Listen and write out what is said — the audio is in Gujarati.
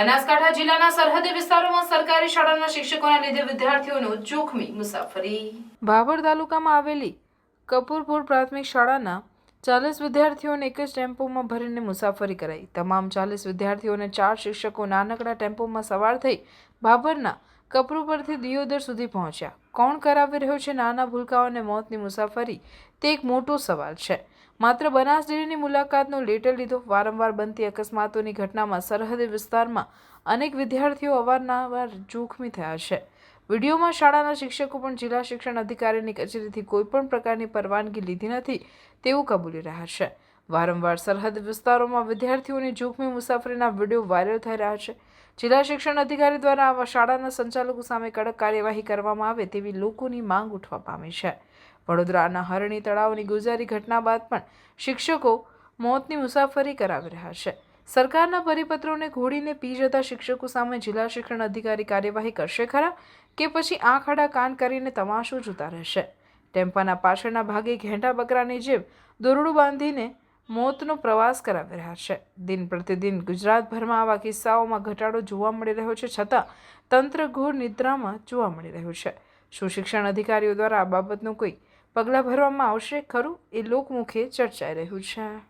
બનાસકાંઠા જિલ્લાના સરહદી વિસ્તારોમાં સરકારી શાળાના શિક્ષકોના લીધે વિદ્યાર્થીઓનું જોખમી મુસાફરી. ભાભર તાલુકામાં આવેલી કપૂરપુર પ્રાથમિક શાળાના ચાલીસ વિદ્યાર્થીઓને એક જ ટેમ્પોમાં ભરીને મુસાફરી કરાઈ. તમામ ચાલીસ વિદ્યાર્થીઓને ચાર શિક્ષકો નાનકડા ટેમ્પોમાં સવાર થઈ ભાભરના કપરૂ પરથી દિયોદર સુધી પહોંચ્યા. કોણ કરાવી રહ્યો છે નાના ભૂલકાઓને મોતની મુસાફરી? તે એક મોટો સવાલ છે. માત્ર બનાસ ડેરીની મુલાકાતનો લેટર લીધો. વારંવાર બનતી અકસ્માતોની ઘટનામાં સરહદી વિસ્તારમાં અનેક વિદ્યાર્થીઓ અવારનવાર જોખમી થયા છે. વિડીયોમાં શાળાના શિક્ષકો પણ જિલ્લા શિક્ષણ અધિકારીની કચેરીથી કોઈપણ પ્રકારની પરવાનગી લીધી નથી તેવું કબૂલી રહ્યા છે. વારંવાર સરહદ વિસ્તારોમાં વિદ્યાર્થીઓની જોખમી મુસાફરીના વીડિયો વાયરલ થઈ રહ્યા છે. જિલ્લા શિક્ષણ અધિકારી દ્વારા આવા શાળાના સંચાલકો સામે કડક કાર્યવાહી કરવામાં આવે તેવી લોકોની માંગ ઉઠવા પામી છે. વડોદરાના હરણી તળાવની ગુજારી ઘટના બાદ પણ શિક્ષકો મોતની મુસાફરી કરાવી રહ્યા છે. સરકારના પરિપત્રોને ઘોડીને પી જતા શિક્ષકો સામે જિલ્લા શિક્ષણ અધિકારી કાર્યવાહી કરશે ખરા કે પછી આંખ કાન કરીને તમાશો જોતા રહેશે? ટેમ્પાના પાછળના ભાગે ઘેંટા બકરાની જેમ દોરડું બાંધીને મોતનો પ્રવાસ કરાવી રહ્યા છે. દિન પ્રતિદિન ગુજરાતભરમાં આવા કિસ્સાઓમાં ઘટાડો જોવા મળી રહ્યો છે છતાં તંત્ર ઘોર નિદ્રામાં જોવા મળી રહ્યું છે. શું શિક્ષણ અધિકારીઓ દ્વારા આ બાબતનું કોઈ પગલાં ભરવામાં આવશે? ખરું? એ લોકમુખે ચર્ચાઈ રહ્યું છે.